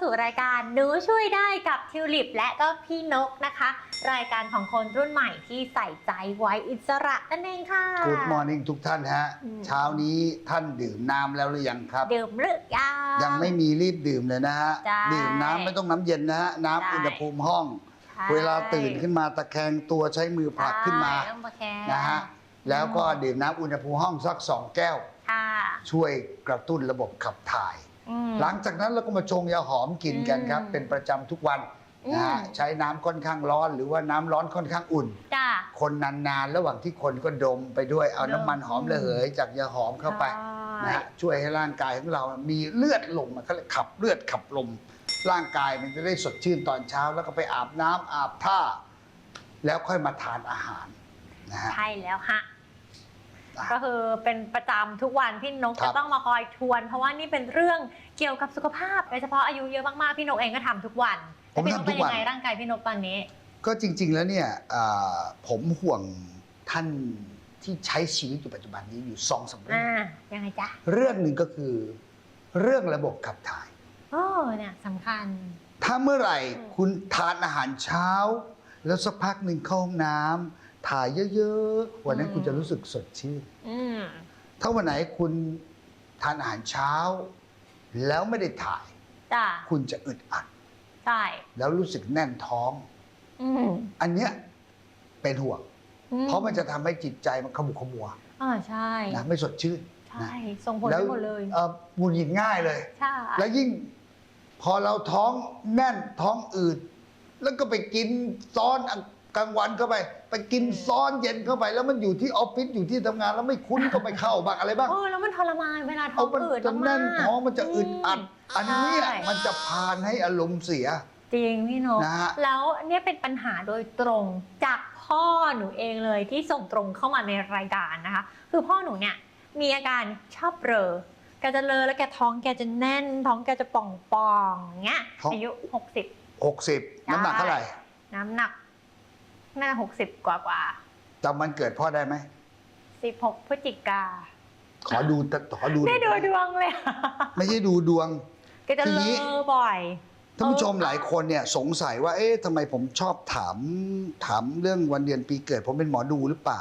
สู่รายการหนูช่วยได้กับทิวลิปและก็พี่นกนะคะ รายการของคนรุ่นใหม่ที่ใส่ใจไว้อิสระนั่นเองค่ะ Good Morning ทุกท่านฮะ อืม เช้านี้ท่านดื่มน้ำแล้วหรือยังครับ ดื่มหรือยัง ยังไม่มีรีบดื่มเลยนะฮะ ใช่ดื่มน้ำไม่ต้องน้ำเย็นนะฮะน้ำใช่อุณหภูมิห้อง ใช่เวลาตื่นขึ้นมาตะแคงตัวใช้มือผลักขึ้นมา ใช่ต้องประแคร์นะฮะ แล้วก็ดื่มน้ำอุณหภูมิห้องสักสองแก้ว ค่ะ ช่วยกระตุ้นระบบขับถ่ายอืม หลังจากนั้นเราก็มาชงยาหอมกินกันครับอืมเป็นประจำทุกวันนะฮะอืมใช้น้ำค่อนข้างร้อน หรือว่าน้ำร้อนค่อนข้างอุ่น จ้า คนนานๆ ระหว่างที่คนก็ดมไปด้วยเอาดมน้ำมันหอมระเหย จากยาหอมเข้าไปนะฮะช่วยให้ร่างกายของเรา มีเลือดลมเขาเรียกขับเลือดขับลม ร่างกายมันจะได้สดชื่นตอนเช้า แล้วก็ไปอาบน้ำอาบท่า แล้วค่อยมาทานอาหารนะฮะ ใช่แล้วฮะอะ ก็คือเป็นประจำทุกวันพี่นกครัจะบต้องมาคอยทวน เพราะว่านี่เป็นเรื่องเกี่ยวกับสุขภาพโดยเฉพาะอายุเยอะมากๆพี่นกเองก็ทำทุกวันผมพี่นกทำทุเป็นกยัวันงไงร่างกายพี่นกตอนนี้ ก็จริง ๆ แล้วเนี่ยอ่าผมห่วงท่านที่ใช้ชีวิตอยู่ปัจจุบันนี้อยู่สองสามเรื่ออ่างยังไงจ๊ะเรื่องหนึ่งก็คือ เรื่องระบบขับถ่ายโอ้เนี่ยสำคัญ ถ้าเมื่อไหร่อืมคุณทานอาหารเช้า แล้วสักพักหนึ่งเข้าห้องน้ำ ถ่ายเยอะๆ วันนั้นคุณจะรู้สึกสดชื่นอืมถ้าวันไหนคุณทานอาหารเช้า แล้วไม่ได้ถ่ายจ้ะคุณจะอึดอัดใช่แล้วรู้สึกแน่นท้องอืมอันเนี้ยเป็นห่วงอืเพราะมันจะทำให้จิตใจมันขมุกขมัวอ่าใช่นะไม่สดชื่นใช่ส่งผลไปหมดเลยเอ่อหงุดหงิดง่ายเลยใช่แล้วยิ่งพอเราท้องแน่นท้องอืดแล้วก็ไปกินซ้อน กลางวันเข้าไป ไปกินซ้อนเย็นเข้าไป แล้วมันอยู่ที่ออฟฟิศอยู่ที่ทำงานแล้วไม่คุ้นก็ไปเข้าบ้างอะไรบ้าง เออแล้วมันทรมานเวลาท้อเอางมันอืดจะแน่นมากๆท้องมันจะอึดอัด อันเนี้ยใช่มันจะพานให้อารมณ์เสีย จริงพี่นกนะฮะ แล้วเนี่ยเป็นปัญหาโดยตรงจากพ่อหนูเองเลยที่ส่งตรงเข้ามาในรายการนะคะ คือพ่อหนูเนี่ยมีอาการชอบเรอแกจะเลอแล้วแกท้องแกจะแน่น ท้องแกจะป่องๆอย่างเงี้ยท้อง อายุ 60 60 น้ำหนักเท่าไหร่ น้ำหนัก น่าจะ60กว่ากว่าจำวันเกิดพ่อได้ไหม16พฤศจิกาขอดูขอดูได้ดูดวงเลยไม่ใช่ดูดวงแกจะคือเลงี้อบ่อย ท่านผู้ชมเออหลายคนเนี่ยสงสัยว่า เอ๊ะทำไมผมชอบถามถามเรื่องวันเดือนปีเกิด ผมเป็นหมอดูหรือเปล่า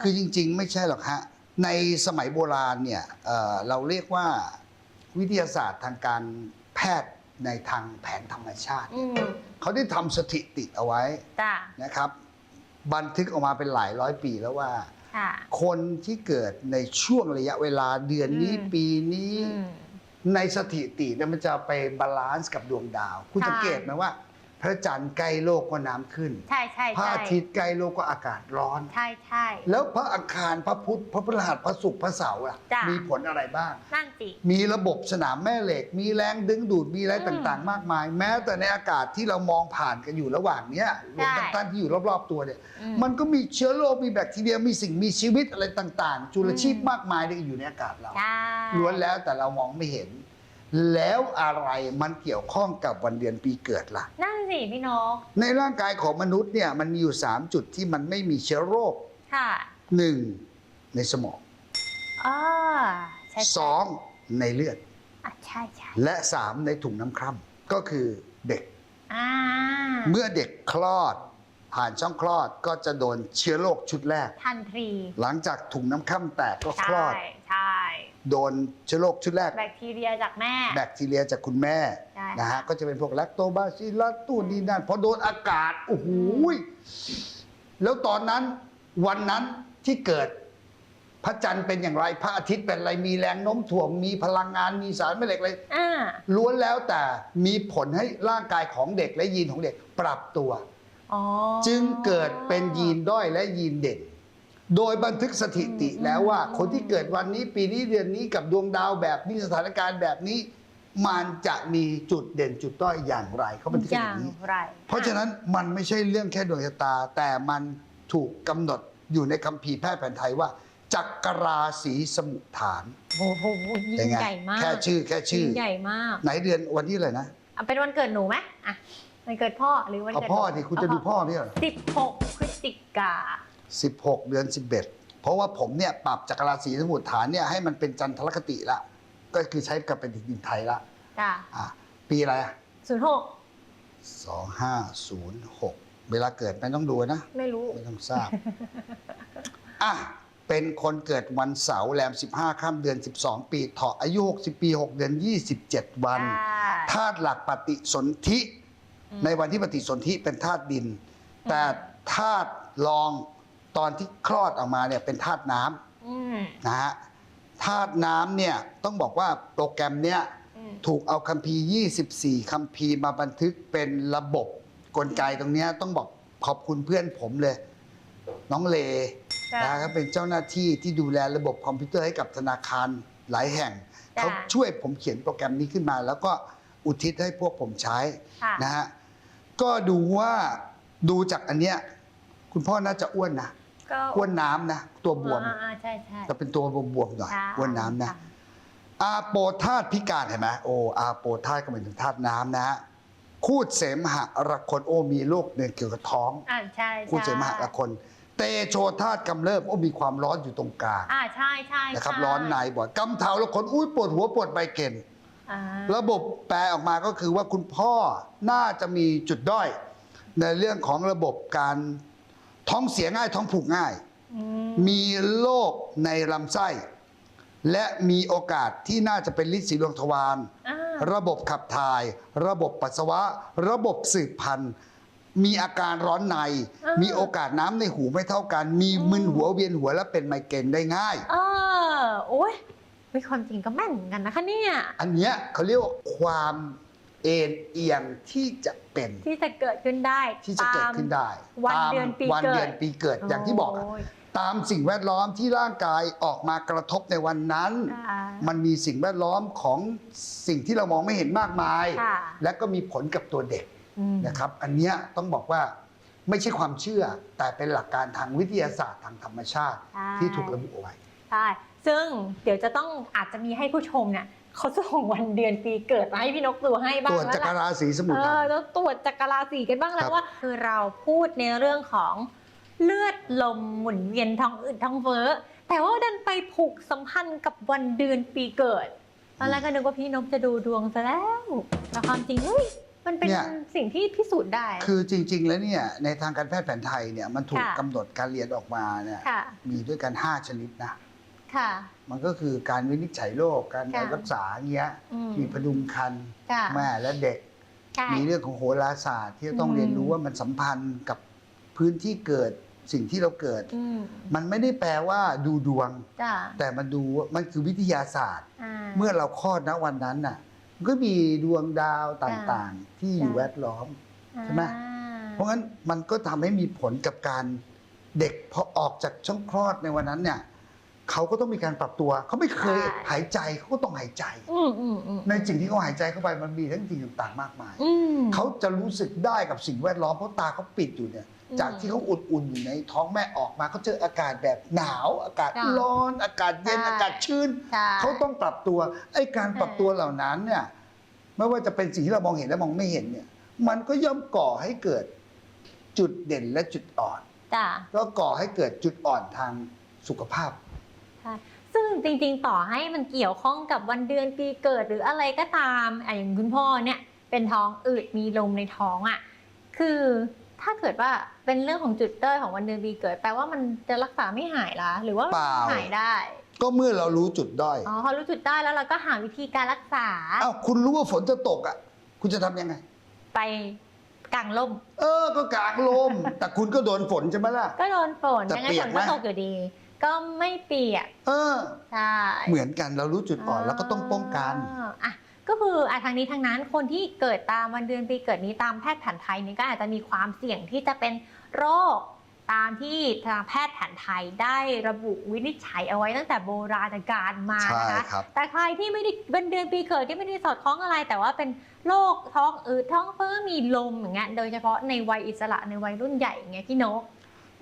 คือจริง ๆ ไม่ใช่หรอกฮะ ในสมัยโบราณเนี่ยเอ่อเราเรียกว่าวิทยาศาสตร์ทางการแพทย์ ในทางแผนธรรมชาติ อืมเขาได้ทำสถิติเอาไว้จ้ะนะครับ บันทึกออกมาเป็นหลายร้อยปีแล้วว่า ค่ะ คนที่เกิดในช่วงระยะเวลาเดือนนี้อืม ปีนี้ อืม ในสถิติเนี่ยมันจะไปบาลานซ์กับดวงดาว คุณค่ะ สังเกตไหมว่า พระจันทร์ใกล้โลกก็น้ำขึ้น ใช่ใช่พระใช่อาทิตย์ใกล้โลกก็อากาศร้อน ใช่ใช่ แล้วพระอังคารพระพุธพระพฤหัสพระศุกร์พระเสาร์ล่ะ จ้ะ มีผลอะไรบ้าง นั่นสิ มีระบบสนามแม่เหล็ก มีแรงดึงดูด มีอะไรอืมต่างๆ มากมาย แม้แต่ในอากาศที่เรามองผ่านกันอยู่ระหว่างเนี้ยรวมทั้งใช่ ท่านที่อยู่รอบๆตัวเนี่ย อืมันก็มีเชื้อโรค มีแบคทีเรีย มีสิ่งมีชีวิตอะไรต่างๆ จุลชีพอืม มากมายที่อยู่ในอากาศเรา ใช่ล้วนแล้วแต่เรามองไม่เห็น แล้วอะไรมันเกี่ยวข้องกับวันเดือนปีเกิดล่ะ นั่นสิพี่นกในร่างกายของมนุษย์เนี่ยมันมีอยู่ 3 จุดที่มันไม่มีเชื้อโรคค่ะ 1. ในสมองอ่าใช่ใช่ 2. ในเลือดอะใช่ใช่และ 3. ในถุงน้ำคร่ำก็คือเด็ก อ่า เมื่อเด็กคลอด ผ่านช่องคลอดก็จะโดนเชื้อโรคชุดแรก ทันทีหลังจากถุงน้ำคร่ำแตกก็คลใช่อดใช่โดนเชื้อโรคชุดแรก แบคทีเรียจากแม่ แบคทีเรียจากคุณแม่ใช่นะฮะก็จะเป็นพวกแลคโตบาซิลลัสตู้นนี่นั่นพอโดนอากาศโอ้โหยแล้วตอนนั้นวันนั้นที่เกิด พระจันทร์เป็นอย่างไรพระอาทิตย์เป็นอะไรมีแรงโน้มถ่วงมีพลังงานมีสารแม่เหล็กอะไร อ่าล้วนแล้วแต่มีผลให้ร่างกายของเด็กและยีนของเด็กปรับตัวอ๋อ จึงเกิดเป็นยีนด้อยและยีนเด่น โดยบันทึกสถิติแล้วว่า คนที่เกิดวันนี้ปีนี้เดือนนี้กับดวงดาวแบบนี้สถานการณ์แบบนี้ มันจะมีจุดเด่นจุดด้อยอย่างไรเขาบันทึกออย่าย่างงนี้ ไรเพราะฉะนั้นมันไม่ใช่เรื่องแค่ดวงชะตา แต่มันถูกกำหนดอยู่ในคัมภีร์แพทย์แผนไทยว่า จักรราศีสมุทฐานโอ้โหยิ่เป็นงไงใหญ่มากแค่ชื่อแค่ชื่อ ยิ่งใหญ่มากไหนเดือนวันที่อะไรนะอะเป็นวันเกิดหนูไหมอะ วันเกิดพ่อหรือวันเอาเกิดพ่อที่คุณจะดูพ่อพี่เหรอ สิบหกพฤศจิกา 16 เดือน 11 เพราะว่าผมเนี่ยปรับจักรราศีสมุทฐานเนี่ยให้มันเป็นจันทรคติละ ก็คือใช้กับเป็นดินไทยละจ้ะอะปปีอะไรอะศูนย์หก2506 เวลาเกิดไม่ต้องดูนะ ไม่รู้ ไม่ต้องทราบ อะ เป็นคนเกิดวันเสาร์แรม 15ข้ามเดือน 12 ปีเถาะอายุ 60 ปี 6 เดือน 27 วัน ธาตุหลักปฏิสนธิอืม ในวันที่ปฏิสนธิเป็นธาตุดิน แต่ธาตุรองตอนที่คลอดออกมาเนี่ยเป็นธาตุน้ำอืมนะฮะธาตุน้ำเนี่ยต้องบอกว่าโปรแกรมเนี้ยอืมถูกเอาคัมภีร์ 24 คัมภีร์มาบันทึกเป็นระบบกลไกตรงเนี้ยต้องบอกขอบคุณเพื่อนผมเลย น้องเลจ้ะนะครับเป็นเจ้าหน้าที่ที่ดูแลระบบคอมพิวเตอร์ให้กับธนาคารหลายแห่งจ้ะเขาช่วยผมเขียนโปรแกรมนี้ขึ้นมา แล้วก็อุทิศให้พวกผมใช้ค่ะนะฮะ ก็ดูว่าดูจากอันเนี้ยคุณพ่อน่าจะอ้วนนะก็อ้วนน้ำนะตัวบวมอ่าอ่าใช่ใช่ จะเป็นตัวบวมๆหน่อยใช่อ้วนน้ำนะค่อาโปธาตุพิการเห็นไหมโออาโปธาตุก็เป็นถึงธาตุน้ำนะฮะคูดเสมหะระคนโอมีโรคเนื่องเกี่ยวกับท้อง อ่าใช่ใช่คูดเสมหะระคน เตโชธาตุกำเริบโอมีความร้อนอยู่ตรงกลาง อ่าใช่ใช่นะครับใช่ร้อนในบ่อยกำเทาแล้วคนอุ้ยปวดหัวปวดใบเกณฑ์อ่า ระบบแปลออกมาก็คือว่าคุณพ่อน่าจะมีจุดด้อย ในเรื่องของระบบการท้องเสียง่ายท้องผูกง่ายอืมมีโรคในลำไส้ และมีโอกาสที่น่าจะเป็นลินสีดวงทวารอ่าระบบขับถ่าย ระบบปัสสาวะ ระบบสืบพันธุ์ มีอาการร้อนใน มีโอกาสน้ำในหูไม่เท่ากัน มีมึนหัวเวียนหัวและเป็นไมเกรนได้ง่าย เออโอ้ย ไม่ความจริงก็แม่นเหมือนกันนะคะเนี่ย อันเนี้ยเขาเรียกว่าความเอ็นเอียงที่จะเป็นที่จะเกิดขึ้นได้ที่จะเกิดขึ้นได้วันตามเดือนปีวันเกิดเดือนปีเกิดอย่างที่บอกอะโยตามสิ่งแวดล้อมที่ร่างกายออกมากระทบในวันนั้นอ่ามันมีสิ่งแวดล้อมของสิ่งที่เรามองไม่เห็นมากมายค่ะและก็มีผลกับตัวเด็กอืมนะครับ อันเนี้ยต้องบอกว่าไม่ใช่ความเชื่อ แต่เป็นหลักการทางวิทยาศาสตร์ทางธรรมชาติใช่ที่ถูกระบุเอาไว้ใช่ ซึ่งเดี๋ยวจะต้องอาจจะมีให้ผู้ชมเนี่ยเขาส่งวันเดือนปีเกิดมาให้พี่นกดูให้บ้างตรวจแล้วจักรล่ะราศีสมุทเอรอแล้วตรวจจักรราศีกันบ้างแล้ครัวบว่า คือเราพูดในเรื่องของเลือดลมหมุนเวียนท้องอืดท้องเฟ้อแต่ว่าดันไปผูกสัมพันธ์กับวันเดือนปีเกิดตอนแรกก็นึกว่าพี่นกจะดูดวงซะแล้วแต่ความจริงเฮ้ยมันเป็นสิ่งที่พิสูจน์ได้ คือจริง ๆ แล้วเนี่ยในทางการแพทย์แผนไทยเนี่ยมันถูกค่ะกำหนดการเรียนออกมาเนี่ยค่ะมีด้วยกัน 5 ชนิดนะ ค่ะ มันก็คือการวินิจฉัยโรคการค่ะรักษาเงี้ยอืมมีพดุงคันค่ะแม่และเด็ก ใช่ มีเรื่องของโหราศาสตร์ที่จะต้องอืม เรียนรู้ว่ามันสัมพันธ์กับพื้นที่เกิดสิ่งที่เราเกิด อืมมันไม่ได้แปลว่าดูดวง จ้ะแต่มันดูว่ามันคือวิทยาศาสตร์ อ่า เมื่อเราคลอดนะวันนั้นน่ะมันก็มีดวงดาวต่างๆ ที่อยู่จ้ะ แวดล้อม ใช่ไหม อ่าเพราะงั้นมันก็ทำให้มีผลกับการเด็กพอออกจากช่องคลอดในวันนั้นเนี่ย เขาก็ต้องมีการปรับตัว เขาไม่เคยหายใจเขาก็ต้องหายใจ อืมอืมอืมในสิ่งที่เขาหายใจเข้าไปมันมีทั้งสิ่งต่างๆ มากมาย อืม เขาจะรู้สึกได้กับสิ่งแวดล้อมเพราะตาเขาปิดอยู่เนี่ย อืมจากที่เขาอุ่นๆอยู่ในท้องแม่ออกมาเขาเจออากาศแบบหนาว อากาศจ้ะร้อน อากาศเย็นใช่ อากาศชื้น ใช่ เขาต้องปรับตัวไอ้การปรับตัวเหล่านั้นเนี่ยไม่ว่าจะเป็นสิ่งที่เรามองเห็นและมองไม่เห็นเนี่ย มันก็ย่อมก่อให้เกิดจุดเด่นและจุดอ่อน จ้ะ ก็ก่อให้เกิดจุดอ่อนทางสุขภาพ ใช่ซึ่งจริงๆต่อให้มันเกี่ยวข้องกับวันเดือนปีเกิดหรืออะไรก็ตามอะอย่างคุณพ่อเนี่ยเป็นท้องอืดมีลมในท้องอะคือถ้าเกิดว่าเป็นเรื่องของจุดเต้ยของวันเดือนปีเกิด แปลว่ามันจะรักษาไม่หายละหรือว่าเปล่า หายได้ก็เมื่อเรารู้จุดด้อยอ๋อพอรู้จุดได้แล้วเราก็หาวิธีการรักษาอ้าวคุณรู้ว่าฝนจะตกอะ คุณจะทำยังไง ไปกลางล่ม เออ ก็กลางลม แต่คุณก็โดนฝนใช่ไหมล่ะ ก็โดนฝนจะยังไงเปีฝยกนไหม ก็ตกอยู่ดี ก็ไม่เปียกเออ ใช่เหมือนกันเรารู้จุดอ่อนแล้วก็ต้องป้องกันาอะก็คืออะทางนี้ทางนั้นคนที่เกิดตามวันเดือนปีเกิดนี้ตามแพทย์แผนไทยนี่ก็อาจจะมีความเสี่ยงที่จะเป็นโรค ตามที่ทางแพทย์แผนไทยได้ระบุวินิจฉัยเอาไว้ตั้งแต่โบราณกาลมาใช่นะคะ ครับ แต่ใครที่ไม่ได้เป็นเดือนปีเกิดที่ไม่ได้สอดคล้องอะไร แต่ว่าเป็นโรคท้องอืดท้องเฟ้อมีลมอย่างเงี้ยโดยเฉพาะในวัยอิสระในวัยรุ่นใหญ่อย่างเงี้ยพี่นก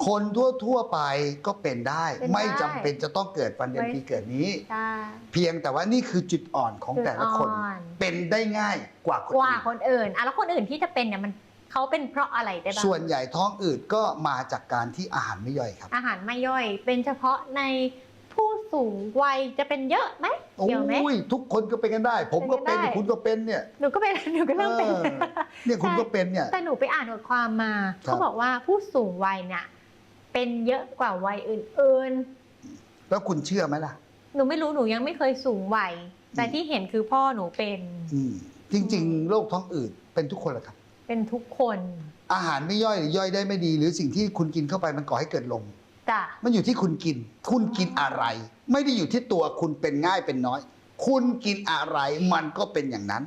คนทั่วทั่วๆไปก็เป็นได้ เป็นได้ ไม่จำเป็นจะต้องเกิดวันเดือนไว้ปีเกิดนี้ ใช่ เพียงแต่ว่านี่คือจุดอ่อนของแต่ละคน จุดอ่อน เป็นได้ง่ายกว่าคนกว่าอื่นคนอื่นอะแล้วคนอื่นที่จะเป็นเนี่ยมันเขาเป็นเพราะอะไรได้บ้างส่วนใหญ่ท้องอืดก็มาจากการที่อาหารไม่ย่อยครับอาหารไม่ย่อย เป็นเฉพาะในผู้สูงวัยจะเป็นเยอะไหมโอ้เกี่ยวไหมยทุกคนก็เป็นกันได้ ผมก็เป็นเป็นกันได้ คุณก็เป็นเนี่ย หนูก็เป็นหนูก็เริ่มเป็น เออเนี่ยคุณใช่ก็เป็นเนี่ย แต่หนูไปอ่านบทความมา ครับ เขาบอกว่าผู้สูงวัยเนี่ย เป็นเยอะกว่าวัยอื่นแล้วคุณเชื่อไหมล่ะ ๆ หนูไม่รู้หนูยังไม่เคยสูงวัย แต่ที่เห็นคือพ่อหนูเป็น อืม จริง ๆ โรคท้องอืดเป็นทุกคนแหละครับ เป็นทุกคนอาหารไม่ย่อยหรือย่อยได้ไม่ดี หรือสิ่งที่คุณกินเข้าไปมันก่อให้เกิดลม จ้ะมันอยู่ที่คุณกิน คุณกินอะไร ไม่ได้อยู่ที่ตัวคุณเป็นง่ายเป็นน้อย คุณกินอะไรมันก็เป็นอย่างนั้น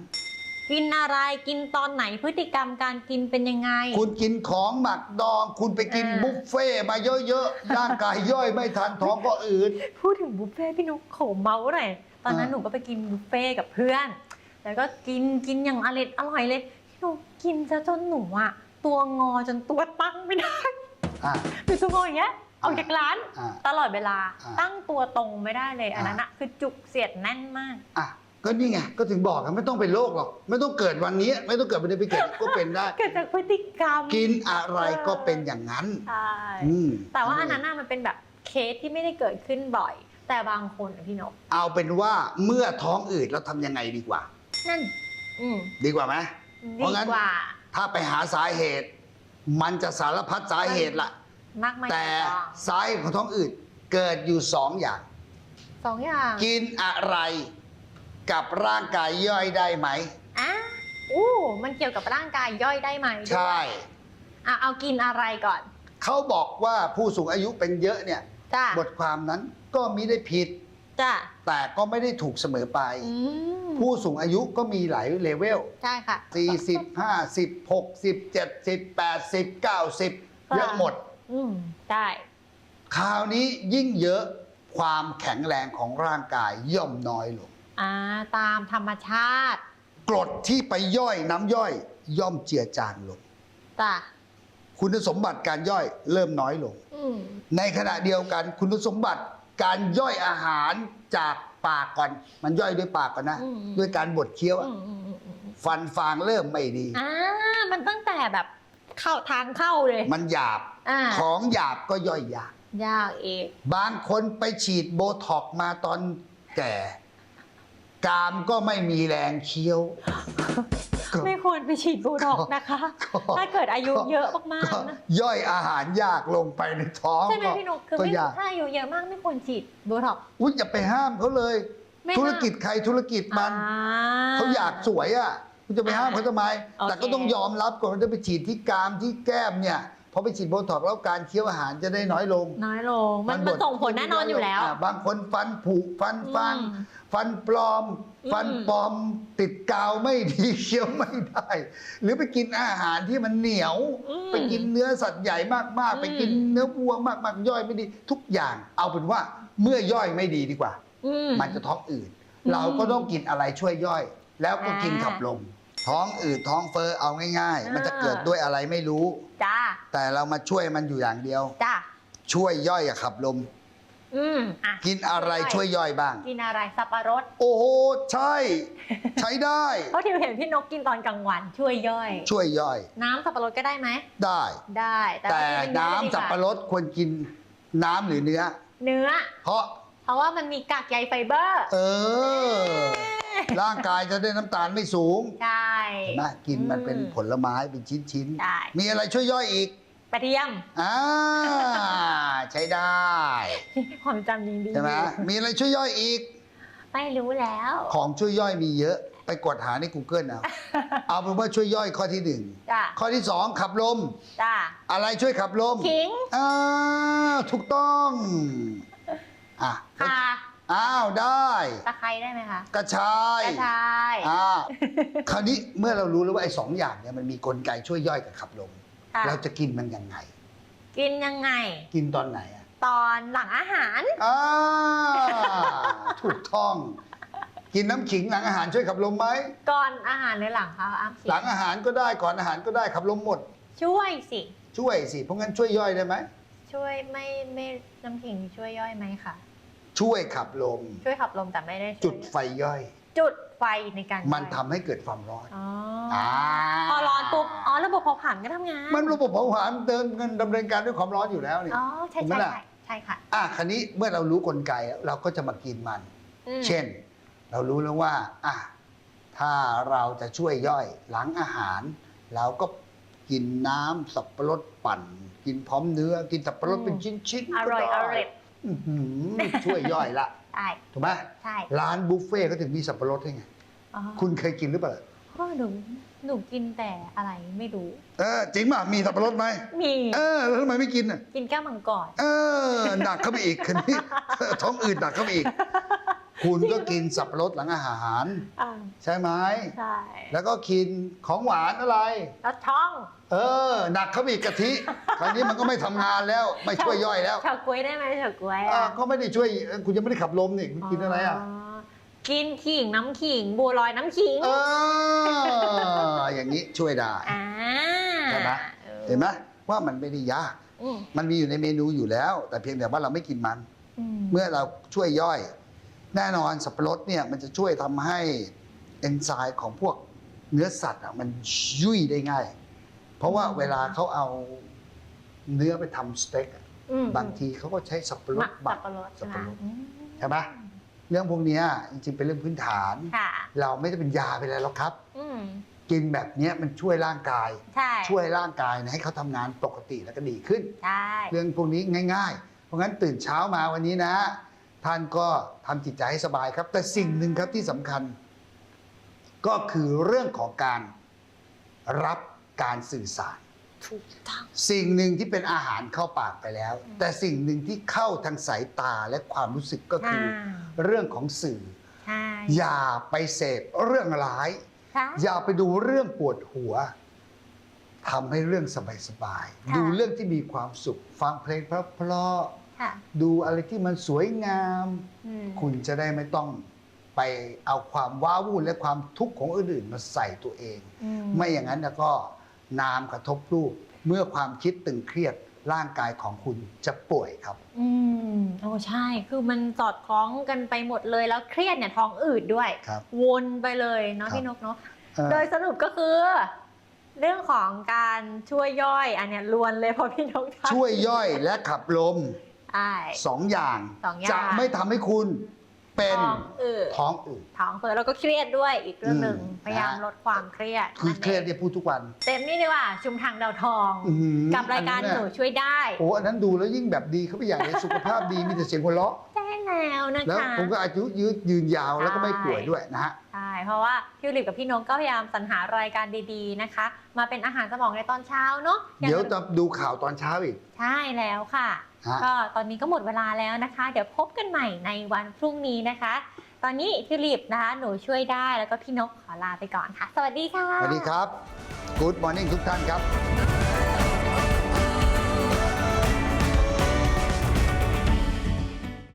กินอะไรกินตอนไหนพฤติกรรมการกินเป็นยังไง คุณกินของหมักดอง คุณไปกินอ่าบุฟเฟ่ต์มาเยอะๆร่างกายย่อยไม่ทันท้องก็อืดพูดถึงบุฟเฟ่ต์พี่นุ๊กโขเมาส์หน่อยตอนนั้นอ่าหนูก็ไปกินบุฟเฟ่ต์กับเพื่อน แล้วก็กินกินอย่างอร่อยอร่อยเลยพี่นุ๊กกินซะจนหนูอะตัวงอจนตัวตั้งไม่ได้อะหนูตัวงออย่างเงี้ยออกจากร้านอะตลอดเวลาอ่าตั้งตัวตรงไม่ได้เลยอันนั้นอ่าอะคือจุกเสียดแน่นมากอะ ก็นี่ไงก็ถึงบอกกันไม่ต้องเป็นโรคหรอก ไม่ต้องเกิดวันนี้ ไม่ต้องเกิดวันนี้ไปเกิดก็เป็นได้ เกิดจากพฤติกรรมกินอะไรก็เป็นอย่างนั้นใช่อืมแต่ว่าอันนั้นน่ะมันเป็นแบบเคสที่ไม่ได้เกิดขึ้นบ่อย แต่บางคนอะพี่นกเอาเป็นว่าเมื่อท้องอืดแล้วทำยังไงดีกว่า นั่น อืมดีกว่าไหมดีเพราะงั้น กว่า ถ้าไปหาสาเหตุ มันจะสารพัดสาเหตุละมากมายแต่กายกองสาเหตุของท้องอืดเกิดอยู่สองอย่าง สองอย่าง กินอะไร กับร่างกายย่อยได้ไหม อะอู้มันเกี่ยวกับร่างกายย่อยได้ไหมด้วยใช่ อะเอากินอะไรก่อนเขาบอกว่าผู้สูงอายุเป็นเยอะเนี่ย จ้ะบทความนั้นก็มิได้ผิด จ้ะแต่ก็ไม่ได้ถูกเสมอไป อืมผู้สูงอายุก็มีหลายเลเวล ใช่ค่ะ 40 50 60 70 80 90 เยอะหมด อืมได้ คราวนี้ยิ่งเยอะความแข็งแรงของร่างกายย่อมน้อยลง อ่าตามธรรมชาติกรดที่ไปย่อยน้ำย่อย ย่อมเจือจางลง จ้ะคุณสมบัติการย่อยเริ่มน้อยลง อืมในขณะเดียวกันคุณสมบัติการย่อยอาหารจากปากก่อน มันย่อยด้วยปากก่อนนะอืมด้วยการบดเคี้ยวอะอืมอืมอืมอืมฟันฟางเริ่มไม่ดี อ่ามันตั้งแต่แบบเข้าทางเข้าเลย มันหยาบอ่าของหยาบก็ย่อยยาก ยากเองบางคนไปฉีดโบท็อกซ์มาตอนแก่ กรามก็ไม่มีแรงเคี้ยวก็ไม่ควรไปฉีดโบท็อกซ์นะคะ ก็ ถ้าเกิดอายุเยอะมากก็ๆนะย่อยอาหารยากลงไปในท้องใช่ไหมก็พี่นกคือก็ไม่ยากถ้าอายุเยอะมากไม่ควรฉีดโบท็อกซ์อุ้ยอย่าไปห้ามเขาเลย ไม่ธุรห้ามกิจใครธุรกิจมัน อ่ เขาอยากสวยอะคุณจะไปห้ามเขาทำไม โอเค แต่ก็ต้องยอมรับก่อนว่าจะไปฉีดที่กรามที่แก้มเนี่ย พอไปฉีดโบท็อกซ์แล้วการเคี้ยวอาหารจะได้น้อยลง น้อยลง มันบมันดส่งผลแน่นอนอยู่แล้วาบางคนฟันผุฟันฟางอืมฟันปลอม อืม ฟันปลอมติดกาวไม่ดีเคี้ยวไม่ได้ หรือไปกินอาหารที่มันเหนียว อืม ไปกินเนื้อสัตว์ใหญ่มาก อืม ๆ ไปกินเนื้อวัวมากๆย่อยไม่ดี ทุกอย่างเอาเป็นว่าเมื่อย่อยไม่ดีดีกว่า อืมมันจะท้องอืดอืมเราก็ต้องกินอะไรช่วยย่อย แล้วก็กินอ่าขับลม ท้องอืดท้องเฟ้อเอาง่าย ๆ มันจะอ่าเกิดด้วยอะไรไม่รู้ จ้าแต่เรามาช่วยมันอยู่อย่างเดียว จ้าช่วยย่อยกับขับลม อืมอะ กินอะไรช่วยย่อยบ้าง กินอะไรสับปะรดโอ้โหใช่ ใช้ได้ เพราะทิวเห็นพี่นกกินตอนกลางวันช่วยย่อย ช่วยย่อย น้ำสับปะรดก็ได้ไหม ได้ ได้ แต่ว่ากิเป็เอน้ำดีกว่าสับปะรดควรกินน้ำหรือเนื้อ เนื้อ เพราะ เพราะว่ามันมีกากใยไฟเบอร์ เออ ร่างกายจะได้น้ำตาลไม่สูงใช่ เห็นไหมกินมันเป็นอืผลไม้เป็นชิ้นได้ๆมีอะไรช่วยย่อยอีกกระเทียมอ่าใช้ได้ ความจำยังดีใช่ไหมอยู่มีอะไรช่วยย่อยอีก ไม่รู้แล้ว ของช่วยย่อยมีเยอะ ไปกดหาใน Google เอา เอาเป็นว่าช่วยย่อยข้อที่หนึ่งจ้าข้อที่สองขับลม จ้าอะไรช่วยขับลมขิง อ่าถูกต้อง อะข่า อ้าวได้ตะไคร้ได้ไหมคะกระชายกระชายอ่าคราวนี้เมื่อเรารู้แล้วว่าไอ้สองอย่างเนี่ยมันมีกลไกช่วยย่อยกับขับลม ค่ะเราจะกินมันยังไง กินยังไง กินตอนไหนอะตอนหลังอาหาร อ่า ถูกต้อง กินน้ำขิงหลังอาหารช่วยขับลมไหมก่อนอาหารหรือหลังคะอ้ำหลังอาหารก็ได้ก่อนอาหารก็ได้ขับลมหมด ช่วยสิ ช่วยสิเพราะงั้นช่วยย่อยได้ไหมช่วยไม่ไม่น้ำขิงช่วยย่อยไหมคะ ช่วยขับลม ช่วยขับลมแต่ไม่ได้ช่วยจุดไฟย่อย จุดไฟในการมันย่อยทำให้เกิดความร้อนอ๋ออ่าพอร้อนปุ๊บอ๋อระบบเผาผลาญก็ทำงานมันระบบเผาผลาญเดินดำเนินการด้วยความร้อนอยู่แล้วนี่ อ๋อใช่ถูกไหมใช่ล่ะ ใช่ใช่ค่ะอะคันนี้เมื่อเรารู้กลไกเราก็จะมากินมัน อืมเช่น เรารู้แล้วว่าอะถ้าเราจะช่วยย่อยหลังอาหาร เราก็กินน้ำสับปะรดปั่น กินพร้อมเนื้อ กินสับปะรดเป็นชิ้นๆอร่อยก็อได้ร่อย อื้อหือช่วยย่อยละใช่ ถูกไหมใช่ ร้านบุฟเฟ่ต์เขาถึงมีสับปะรดให้ไง อ๋อคุณเคยกินหรือเปล่าพ่อหนูหนูกินแต่อะไรไม่รู้ เออจริงป่ะมีสับปะรดไหมมีเออแล้วทำไมไม่กินอะกินแก้วมังกร เออหนักเข้าไปอีกคันนี้ ท้องอืดหนักเข้าไปอีก คุณก็กินสับปะรดหลังอาหาร อ่าใช่ไหมใช่แล้วก็กินของหวานอะไร แล้วท้อง เออ หนักเข้าไปอีกกะทิ คราวนี้มันก็ไม่ทำงานแล้ว ไม่ช่วยย่อยแล้วเฉาก๊วยได้ไหมเฉาก๊วยอ่าอะก็ไม่ได้ช่วยเออคุณยังไม่ได้ขับลมนี่คุณกินอะไรอะ กินขิงน้ำขิงบัวลอยน้ำขิงเออ อย่างนี้ช่วยได้ อ่าใช่ไหมออเห็นไหมว่ามันไม่ได้ยาก อืมมันมีอยู่ในเมนูอยู่แล้ว แต่เพียงแต่ว่าเราไม่กินมัน อืม เมื่อเราช่วยย่อย แน่นอนสับปะรดเนี่ยมันจะช่วยทำให้เอนไซม์ของพวกเนื้อสัตว์อะมันยุ่ยได้ง่าย เพราะว่าเวลาเขาเอาเนื้อไปทำสเต็กอะอืมบางทีเขาก็ใช้สับปะรหมัดกบัสักบปะรดสับปะรดอืมใช่ไหมเรื่องพวกเนี้ยจริงๆเป็นเรื่องพื้นฐาน ค่ะ เราไม่ได้เป็นยาไปแล้วหรอกครับ อืมกินแบบเนี้ยมันช่วยร่างกาย ใช่ช่วยร่างกายนะให้เขาทำงานปกติแล้วก็ดีขึ้น ใช่เรื่องพวกนี้ง่าย ๆ เพราะงั้นตื่นเช้ามาวันนี้นะ ท่านก็ทำจิตใจให้สบายครับ แต่สิ่งหนึ่งครับที่สำคัญ ก็คือเรื่องของการรับ การสื่อสาร ถูกต้องสิ่งหนึ่งที่เป็นอาหารเข้าปากไปแล้วอืมแต่สิ่งหนึ่งที่เข้าทางสายตาและความรู้สึกก็คือเรื่องของสื่อ ใช่อย่าไปเสพเรื่องร้ายใช่อย่าไปดูเรื่องปวดหัวทำให้เรื่องสบายค่ะๆดูเรื่องที่มีความสุข ฟังเพลงเพราะค่ะๆดูอะไรที่มันสวยงาม อืมคุณจะได้ไม่ต้องไปเอาความว้าวุ่นและความทุกข์ของอื่นๆมาใส่ตัวเอง อื ไม่อย่างนั้นแล้วก็ นามกระทบรูป เมื่อความคิดตึงเครียดร่างกายของคุณจะป่วยครับ อืมโอ้ใช่ คือมันสอดคล้องกันไปหมดเลยแล้วเครียดเนี่ยท้องอืดด้วย ครับ วนไปเลยเนาะครับ พี่นกเนาะ เอ่อโดยสรุปก็คือ เรื่องของการช่วยย่อยอันเนี้ยลวนเลยเพราะพี่นกทำช่วยย่อยและขับลมใช่ สองอย่าง สองอย่าง จะไม่ทำให้คุณ เป็นท้องอืดท้องอืดท้องเฟ้อแล้วก็เครียดด้วยอีกเรื่องหนึ่งอืมพยายามนะลดความเครียดคือเครียดนั่นเนี่ยพูดทุกวันเต็มนี่ดีกว่าชุมทางดาวทองอื้อหือกับรายการอัหนูช่วยได้โอ้อันนั้นดูแล้วยิ่งแบบดีเขาไปอย่างเลยสุขภาพดีมีแต่เสียงหัวเราะใช่แล้วนะแล้วคะผมก็อายุยืดยืนยาวแล้วก็ไม่ป่วยด้วยนะฮะใช่เพราะว่าพี่ลิปกับพี่นกก็พยายามสรรหารายการดีๆนะคะ มาเป็นอาหารสมองในตอนเช้าเนาะอางเดี๋ยวจะดูข่าวตอนเช้าอีกใช่แล้วค่ะฮะ ก็ตอนนี้ก็หมดเวลาแล้วนะคะ เดี๋ยวพบกันใหม่ในวันพรุ่งนี้นะคะ ตอนนี้พี่ลิปนะคะ หนูช่วยได้แล้วก็พี่นกขอลาไปก่อนค่ะ สวัสดีค่ะ สวัสดีครับ Good Morning ทุกท่านครับ